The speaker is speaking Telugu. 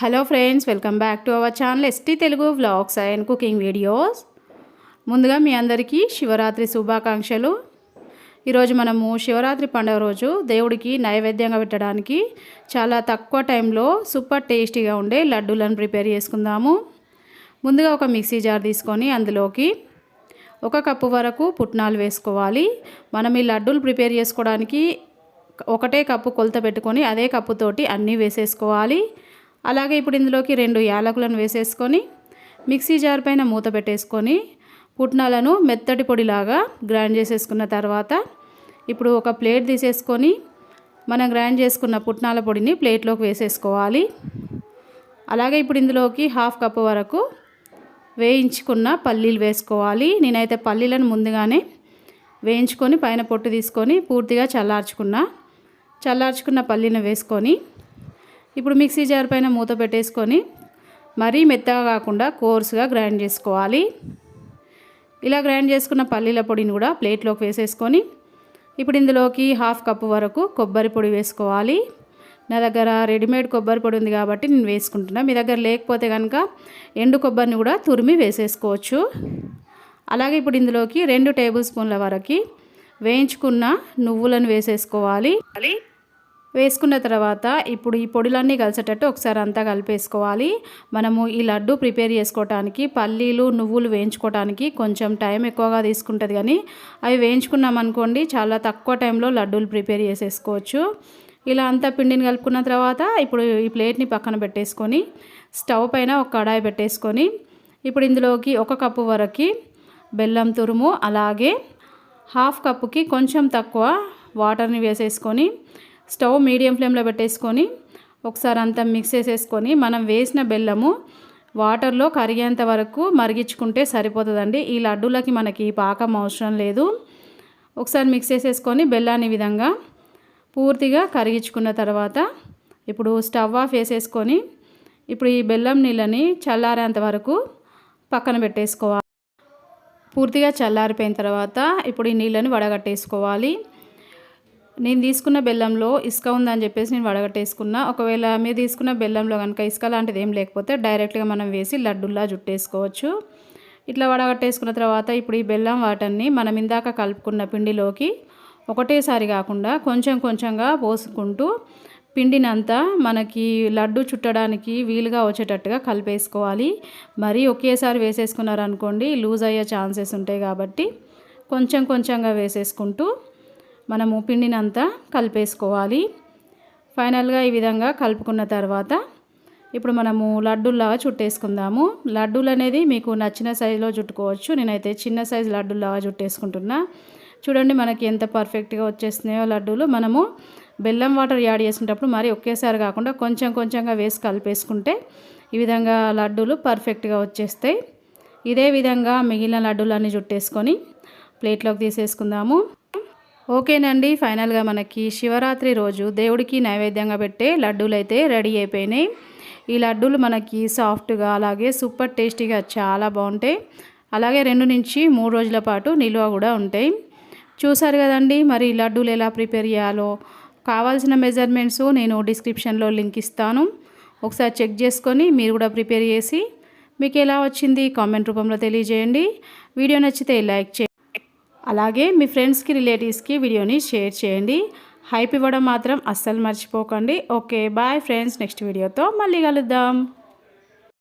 Hello friends welcome back to our channel ST Telugu vlogs and cooking videos ముందుగా మీ అందరికీ శివరాత్రి శుభాకాంక్షలు. ఈరోజు మనము శివరాత్రి పండుగ రోజు దేవుడికి నైవేద్యంగా పెట్టడానికి చాలా తక్కువ టైంలో సూపర్ టేస్టీగా ఉండే లడ్డూలను ప్రిపేర్ చేసుకుందాము. ముందుగా ఒక మిక్సీ జార్ తీసుకొని అందులోకి ఒక కప్పు వరకు పుట్నాలు వేసుకోవాలి. మనం ఈ లడ్డూలు ప్రిపేర్ చేసుకోవడానికి ఒకటే కప్పు కొలత పెట్టుకొని అదే కప్పుతోటి అన్నీ వేసేసుకోవాలి. అలాగే ఇప్పుడు ఇందులోకి రెండు యాలకులను వేసేసుకొని మిక్సీ జార్ పైన మూత పెట్టేసుకొని పుట్నాలను మెత్తటి పొడిలాగా గ్రైండ్ చేసేసుకున్న తర్వాత ఇప్పుడు ఒక ప్లేట్ తీసేసుకొని మనం గ్రైండ్ చేసుకున్న పుట్నాల పొడిని ప్లేట్లోకి వేసేసుకోవాలి. అలాగే ఇప్పుడు ఇందులోకి హాఫ్ కప్ వరకు వేయించుకున్న పల్లీలు వేసుకోవాలి. నేనైతే పల్లీలను ముందుగానే వేయించుకొని పైన పొట్టు తీసుకొని పూర్తిగా చల్లార్చుకున్న. చల్లార్చుకున్న పల్లీని వేసుకొని ఇప్పుడు మిక్సీ జార్ పైన మూత పెట్టేసుకొని మరీ మెత్తగా కాకుండా కోర్సుగా గ్రైండ్ చేసుకోవాలి. ఇలా గ్రైండ్ చేసుకున్న పల్లీల పొడిని కూడా ప్లేట్లోకి వేసేసుకొని ఇప్పుడు ఇందులోకి హాఫ్ కప్పు వరకు కొబ్బరి పొడి వేసుకోవాలి. నా దగ్గర రెడీమేడ్ కొబ్బరి పొడి ఉంది కాబట్టి నేను వేసుకుంటున్నా. మీ దగ్గర లేకపోతే కనుక ఎండు కొబ్బరిని కూడా తురిమి వేసేసుకోవచ్చు. అలాగే ఇప్పుడు ఇందులోకి రెండు టేబుల్ స్పూన్ల వరకు వేయించుకున్న నువ్వులను వేసేసుకోవాలి. వేసుకున్న తర్వాత ఇప్పుడు ఈ పొడిలన్నీ కలిసేటట్టు ఒకసారి అంతా కలిపేసుకోవాలి. మనము ఈ లడ్డు ప్రిపేర్ చేసుకోవటానికి పల్లీలు నువ్వులు వేయించుకోవటానికి కొంచెం టైం ఎక్కువగా తీసుకుంటుంది కానీ అవి వేయించుకున్నామనుకోండి చాలా తక్కువ టైంలో లడ్డూలు ప్రిపేర్ చేసేసుకోవచ్చు. ఇలా అంతా పిండిని కలుపుకున్న తర్వాత ఇప్పుడు ఈ ప్లేట్ని పక్కన పెట్టేసుకొని స్టవ్ పైన ఒక కడాయి పెట్టేసుకొని ఇప్పుడు ఇందులోకి ఒక కప్పు వరకు బెల్లం తురుము అలాగే హాఫ్ కప్పుకి కొంచెం తక్కువ వాటర్ని వేసేసుకొని స్టవ్ మీడియం ఫ్లేమ్లో పెట్టేసుకొని ఒకసారి అంతా మిక్స్ చేసేసుకొని మనం వేసిన బెల్లము వాటర్లో కరిగేంత వరకు మరిగించుకుంటే సరిపోతుందండి. ఈ లడ్డూలకి మనకి పాకం అవసరం లేదు. ఒకసారి మిక్స్ చేసేసుకొని బెల్లాన్ని విధంగా పూర్తిగా కరిగించుకున్న తర్వాత ఇప్పుడు స్టవ్ ఆఫ్ వేసేసుకొని ఇప్పుడు ఈ బెల్లం నీళ్ళని చల్లారేంత వరకు పక్కన పెట్టేసుకోవాలి. పూర్తిగా చల్లారిపోయిన తర్వాత ఇప్పుడు ఈ నీళ్ళని వడగట్టేసుకోవాలి. నేను తీసుకున్న బెల్లంలో ఇసుక ఉందని చెప్పేసి నేను వడగట్టేసుకున్నా. ఒకవేళ మీరు తీసుకున్న బెల్లంలో కనుక ఇసుక లాంటిది ఏం లేకపోతే డైరెక్ట్గా మనం వేసి లడ్డుల్లా జుట్టేసుకోవచ్చు. ఇట్లా వడగట్టేసుకున్న తర్వాత ఇప్పుడు ఈ బెల్లం వాటర్ని మనం ఇందాక కలుపుకున్న పిండిలోకి ఒకటేసారి కాకుండా కొంచెం కొంచెంగా పోసుకుంటూ పిండినంతా మనకి లడ్డు చుట్టడానికి వీలుగా వచ్చేటట్టుగా కలిపేసుకోవాలి. మరీ ఒకేసారి వేసేసుకున్నారనుకోండి లూజ్ అయ్యే ఛాన్సెస్ ఉంటాయి కాబట్టి కొంచెం కొంచెంగా వేసేసుకుంటూ మనము పిండినంతా కలిపేసుకోవాలి. ఫైనల్గా ఈ విధంగా కలుపుకున్న తర్వాత ఇప్పుడు మనము లడ్డూల్లాగా చుట్టేసుకుందాము. లడ్డూలు అనేది మీకు నచ్చిన సైజులో చుట్టుకోవచ్చు. నేనైతే చిన్న సైజు లడ్డూల్లాగా చుట్టేసుకుంటున్నా. చూడండి మనకి ఎంత పర్ఫెక్ట్గా వచ్చేస్తున్నాయో లడ్డూలు. మనము బెల్లం వాటర్ యాడ్ చేసినప్పుడు మరి ఒకేసారి కాకుండా కొంచెం కొంచెంగా వేసి కలిపేసుకుంటే ఈ విధంగా లడ్డూలు పర్ఫెక్ట్గా వచ్చేస్తాయి. ఇదే విధంగా మిగిలిన లడ్డూలన్నీ చుట్టేసుకొని ప్లేట్లోకి తీసేసుకుందాము. ఓకేనండి ఫైనల్గా మనకి శివరాత్రి రోజు దేవుడికి నైవేద్యంగా పెట్టే లడ్డూలు అయితే రెడీ అయిపోయినాయి. ఈ లడ్డూలు మనకి సాఫ్ట్గా అలాగే సూపర్ టేస్టీగా చాలా బాగుంటాయి. అలాగే రెండు నుంచి మూడు రోజుల పాటు నిల్వ కూడా ఉంటాయి. చూసారు కదండి మరి లడ్డూలు ఎలా ప్రిపేర్ చేయాలో? కావాల్సిన మెజర్మెంట్స్ నేను డిస్క్రిప్షన్లో లింక్ ఇస్తాను. ఒకసారి చెక్ చేసుకొని మీరు కూడా ప్రిపేర్ చేసి మీకు ఎలా వచ్చింది కామెంట్ రూపంలో తెలియజేయండి. వీడియో నచ్చితే లైక్ చేయండి. అలాగే మీ ఫ్రెండ్స్కి రిలేటివ్స్కి వీడియోని షేర్ చేయండి. హైప్ ఇవ్వడం మాత్రం అస్సలు మర్చిపోకండి. Okay bye friends. నెక్స్ట్ వీడియోతో మళ్ళీ కలుద్దాం.